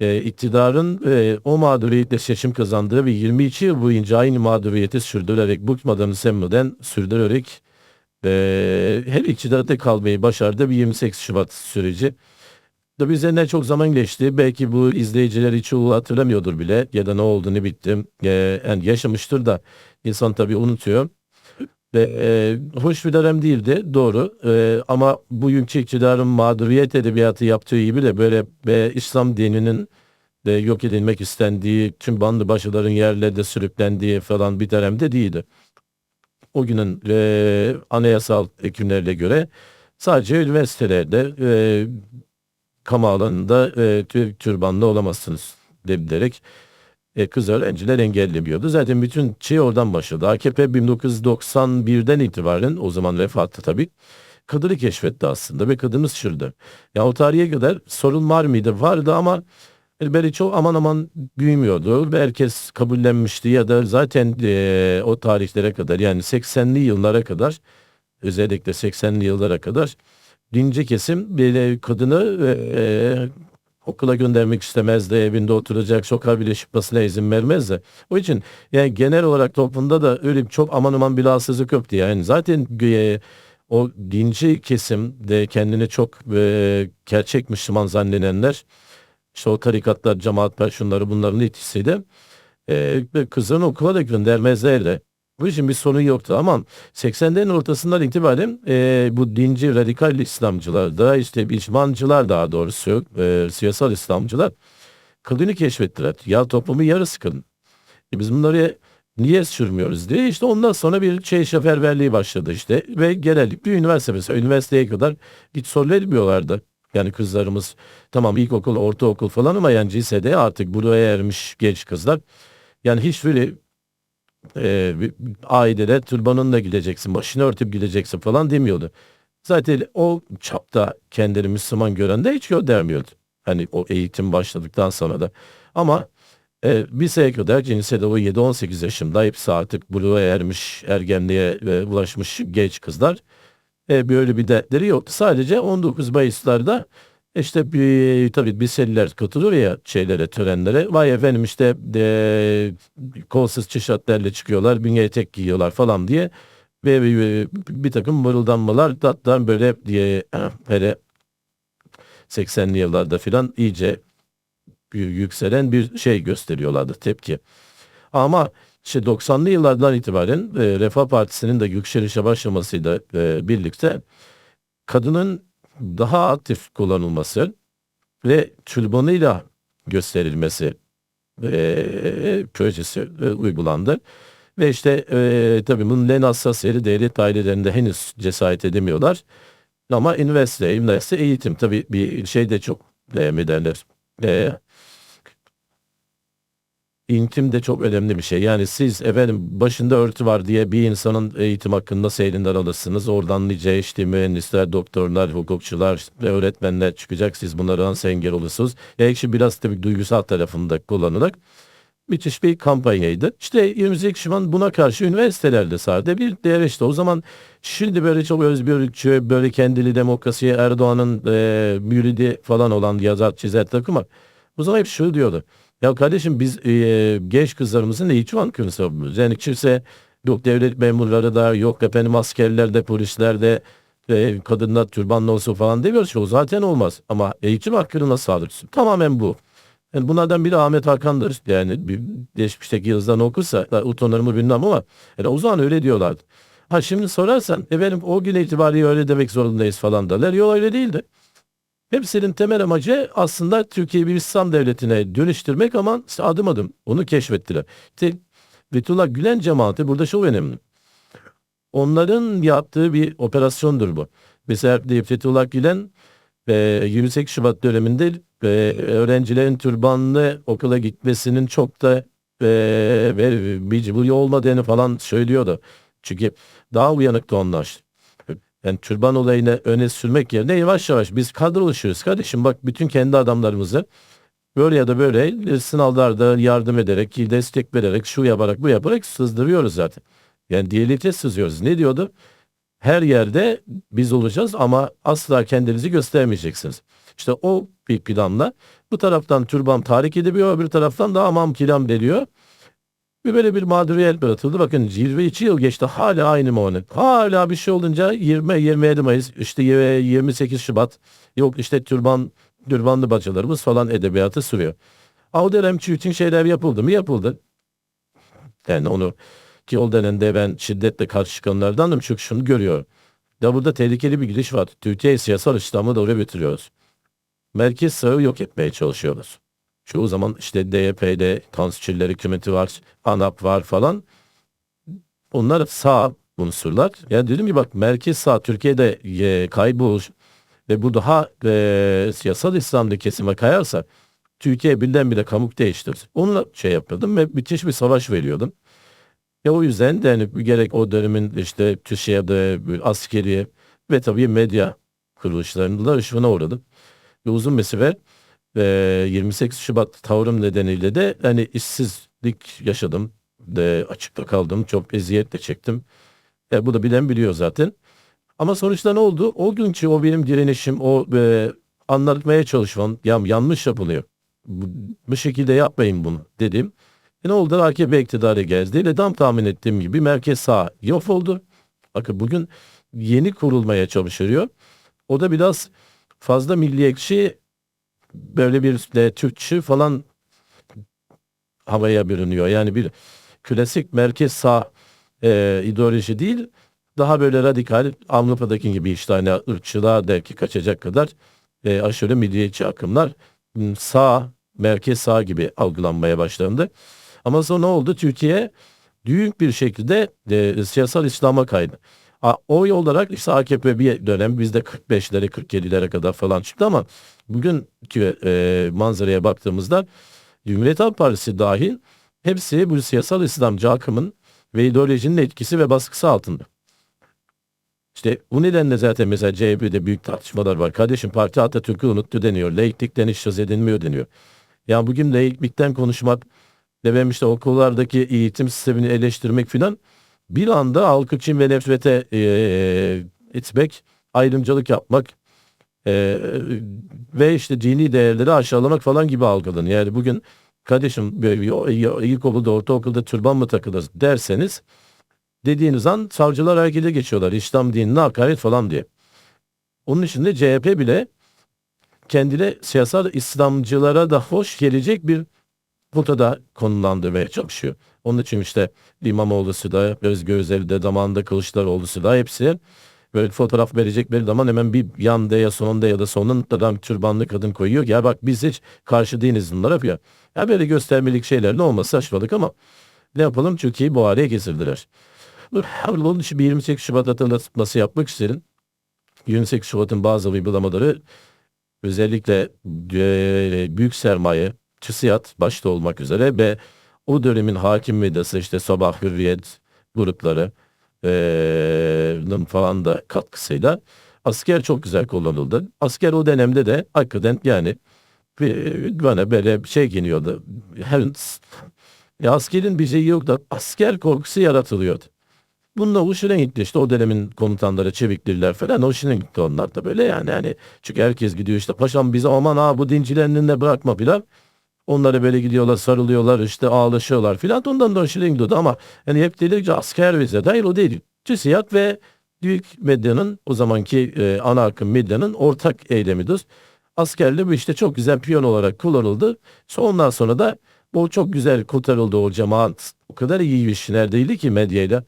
e, iktidarın e, o mağduriyetle seçim kazandığı ve 22 yıl boyunca aynı mağduriyeti sürdürerek bıkmadan semmeden sürdürerek e, her iktidarda kalmayı başardı bir 28 Şubat süreci. Tabii üzerinden çok zaman geçti. Belki bu izleyiciler çoğu hatırlamıyordur bile ya da ne oldu ne bitti. E, yani yaşamıştır da insan tabii unutuyor. Ve, e, hoş bir dönem değildi doğru e, ama bugünkü iktidarın mağduriyet edebiyatı yaptığı gibi de böyle ve İslam dininin de yok edilmek istendiği tüm bandı başıların yerlerde sürüklendiği falan bir dönemde değildi. O günün e, anayasal hükümlerine göre sadece üniversitelerde e, kamu alanında e, tür, türbanlı olamazsınız dedilerek e, kız öğrenciler engellemiyordu. Zaten bütün şey oradan başladı. AKP 1991'den itibaren o zaman vefatı tabii. Kadını keşfetti aslında ve kadını şırdı. Ya o tarihe kadar sorun var mıydı? Vardı ama böyle çok aman aman büyümüyordu. Herkes kabullenmişti ya da zaten e, o tarihlere kadar yani 80'li yıllara kadar özellikle 80'li yıllara kadar dinci kesim böyle kadını e, okula göndermek istemezdi, evinde oturacak, sokağa bile çıkmasına izin vermezdi. O için yani genel olarak toplumda da öyle çok aman aman bir rahatsızlık yoktu. Yani zaten e, o dinci kesim de kendini çok e, gerçek Müslüman zannedenler, işte o tarikatlar, cemaatler, şunları bunların etkisiyle e, kızını okula da göndermezlerdi. Bu için bir sorun yoktu ama 80'lerin ortasından itibaren e, bu dinci radikal İslamcılar da işte İsmancılar daha doğrusu e, siyasal İslamcılar kadını keşfettiler. Ya toplumun yarısı kadın. E, biz bunları niye sürmüyoruz diye işte ondan sonra bir şey şoförverliği başladı işte ve genellikle üniversite mesela üniversiteye kadar hiç soru vermiyorlardı. Yani kızlarımız tamam ilkokul, ortaokul falan ama yani lisede artık buraya ermiş genç kızlar. Yani hiç böyle e, ailede türbanınla gideceksin, başını örtüp gideceksin falan demiyordu. Zaten o çapta kendini Müslüman gören de hiç dermiyordu. Hani o eğitim başladıktan sonra da. Ama e, bir sene kadar cinsiyede o 7-18 yaşında hepsi artık buluğa ermiş, ergenliğe e, ulaşmış genç kızlar. E, böyle bir dertleri yoktu. Sadece 19 Mayıs'larda işte bir, tabii liseliler katılıyor ya şeylere, törenlere. Vay efendim işte de, kolsuz çişatlerle çıkıyorlar, bünye etek giyiyorlar falan diye. Ve bir, bir takım mırıldanmalar hatta böyle diye hele 80'li yıllarda filan iyice yükselen bir şey gösteriyorlardı tepki. Ama işte 90'lı yıllardan itibaren e, Refah Partisi'nin de yükselişe başlamasıyla e, birlikte kadının daha aktif kullanılması ve türbanıyla gösterilmesi e, projesi e, uygulandı. Ve işte e, tabii bunun en hassas yeri devlet ailelerinde henüz cesaret edemiyorlar. Ama üniversite, üniversite eğitim tabii bir şey de çok e, mi derler, e, İntim de çok önemli bir şey. Yani siz efendim başında örtü var diye bir insanın eğitim hakkında seyrinden alırsınız. Oradan nice işte mühendisler, doktorlar, hukukçular öğretmenler çıkacak. Siz bunlara nasıl engel olursunuz? Şimdi biraz tabii duygusal tarafında kullanarak müthiş bir kampanyaydı. İşte 28 Şubat buna karşı üniversitelerde sardı. Bir diğer işte o zaman şimdi böyle çok özgürlükçü, böyle kendili demokrasiye Erdoğan'ın e, müridi falan olan yazar çizer takımı. O zaman hep şu diyordu. Ya kardeşim biz e, genç kızlarımızın eğitim hakkını savunuyoruz. Yani kimse yok devlet memurları da yok efendim askerler de polisler de e, kadınlar türbanlı olsun falan demiyoruz ki o zaten olmaz. Ama eğitim hakkını nasıl sağlarsın? Tamamen bu. Yani bunlardan biri Ahmet Hakan'dır. Yani bir geçmişteki yazıdan okursa utanır mı bilmem ama yani o zaman öyle diyorlardı. Ha şimdi sorarsan efendim o gün itibariyle öyle demek zorundayız falan derler. Yok öyle değildi. Hepsinin temel amacı aslında Türkiye'yi bir İslam devletine dönüştürmek ama işte adım adım onu keşfettiler. İşte Fethullah Gülen cemaati burada çok önemli. Onların yaptığı bir operasyondur bu. Mesela Fethullah Gülen e, 28 Şubat döneminde e, öğrencilerin türbanlı okula gitmesinin çok da e, mecburi olmadığını falan söylüyordu. Çünkü daha uyanıktı onlar. Yani türban olayını öne sürmek yerine yavaş yavaş biz kadrolaşıyoruz kardeşim. Bak bütün kendi adamlarımızı böyle ya da böyle sınavlarda yardım ederek, destek vererek, şu yaparak bu yaparak sızdırıyoruz zaten. Yani diyalite sızıyoruz. Ne diyordu? Her yerde biz olacağız ama asla kendinizi göstermeyeceksiniz. İşte o bir planla. Bu taraftan türban tahrik ediliyor, öbür taraftan da amam kiram veriyor. Bir böyle bir mağduriyet yaratıldı. Bakın 22 yıl geçti hala aynı muhanet. Hala bir şey olunca 20 27 Mayıs işte 28 Şubat yok işte türban türbanlı bacılarımız falan edebiyatı sürüyor. O dönemçi için şeyler yapıldı mı? Yapıldı. Yani onu ki o dönemde ben şiddetle karşı çıkanlardanım çünkü şunu görüyorum. Ya burada tehlikeli bir gidiş var. Türkiye siyasal İslam'ı doğru götürüyoruz. Merkez sağı yok etmeye çalışıyoruz. Çoğu zaman işte DYP'de Tansiçiller hükümeti var, ANAP var falan. Onlar sağ unsurlar. Yani dedim ki bak merkez sağ Türkiye'de e, kayboluş ve bu daha e, siyasal İslam'da kesime kayarsa Türkiye birdenbire kamuk değiştirir. Onunla şey yapıyordum ve müthiş bir savaş veriyordum. Ve o yüzden de hani gerek o dönemin işte Türkiye'de askeri ve tabii medya kuruluşlarında ışığına uğradım. Ve uzun süre e, 28 Şubat tavrım nedeniyle de hani işsizlik yaşadım. De açıkta kaldım. Çok eziyet de çektim. E, bu da bilen biliyor zaten. Ama sonuçta ne oldu? O günkü o benim direnişim, o e, anlatmaya çalışmam, ya yanlış yapılıyor. Bu, bu şekilde yapmayın bunu dedim. E ne oldu? AKP iktidarı geldi. Ve tam tahmin ettiğim gibi merkez sağ yok oldu. Bakın bugün yeni kurulmaya çalışılıyor. O da biraz fazla milliyetçi böyle bir de Türkçü falan havaya bürünüyor. Yani bir klasik merkez sağ e, ideoloji değil daha böyle radikal Avrupa'daki gibi işte hani ırkçılığa belki kaçacak kadar e, aşırı milliyetçi akımlar sağ merkez sağ gibi algılanmaya başlandı. Ama sonra ne oldu? Türkiye büyük bir şekilde e, siyasal İslam'a kaydı. Oy olarak işte AKP bir dönem bizde 45'lere 47'lere kadar falan çıktı ama bugünkü e, manzaraya baktığımızda Cumhuriyet Halk Partisi dahil hepsi bu siyasal İslamcı akımın ve ideolojinin etkisi ve baskısı altında. İşte bu nedenle zaten mesela CHP'de büyük tartışmalar var. Kardeşim parti Atatürk'ü unuttu deniyor. Laiklikten hiç söz edilmiyor deniyor. Yani bugün laiklikten konuşmak ve benim işte okullardaki eğitim sistemini eleştirmek filan bir anda halkı için ve nefrete e, etmek, ayrımcılık yapmak e, ve işte dini değerleri aşağılamak falan gibi algılanıyor. Yani bugün kardeşim ilkokulda, ortaokulda türban mı takılır derseniz dediğiniz an savcılar harekete geçiyorlar. İslam dinine hakaret falan diye. Onun için de CHP bile kendine siyasal İslamcılara da hoş gelecek bir potada konumlandırmaya çalışıyor. Onun için işte İmamoğlu'su da, Özgür Özel de, zamanında Kılıçdaroğlu'su da hepsi böyle fotoğraf verecekleri zaman hemen bir yanda ya sonunda ya da sonunda bir türbanlı kadın koyuyor. Ya bak biz hiç karşı değiliz bunlara yapıyor. Ya böyle göstermelik şeyler ne olmasa saçmalık ama ne yapalım Türkiye'yi bu hale getirdiler. Onun için bir 28 Şubat hatırlatması yapmak isterim. 28 Şubat'ın bazı uygulamaları özellikle büyük sermaye, TÜSİAD başta olmak üzere ve o dönemin hakim medyası işte Sabah Hürriyet grupları e, falan da katkısıyla asker çok güzel kullanıldı. Asker o dönemde de hakikaten yani bana böyle şey geliyordu. Askerin bir şeyi yok da asker korkusu yaratılıyordu. Bununla hoşuna gitti işte o dönemin komutanları çevikliler falan hoşuna gitti onlar da böyle yani hani çünkü herkes gidiyor işte paşam bize aman ha bu dincilerini de bırakma filan. Onlara böyle gidiyorlar sarılıyorlar işte ağlaşıyorlar filan ondan da hoşuna gidiyordu ama hani hep dedikçe asker bize değil o değil. TÜSİAD ve büyük medyanın o zamanki e, ana akım medyanın ortak eylemidir. Askerle bu işte çok güzel piyon olarak kullanıldı. Ondan sonra da bu çok güzel kurtarıldı o cemaat. O kadar iyi işlerdeydi ki medyayla.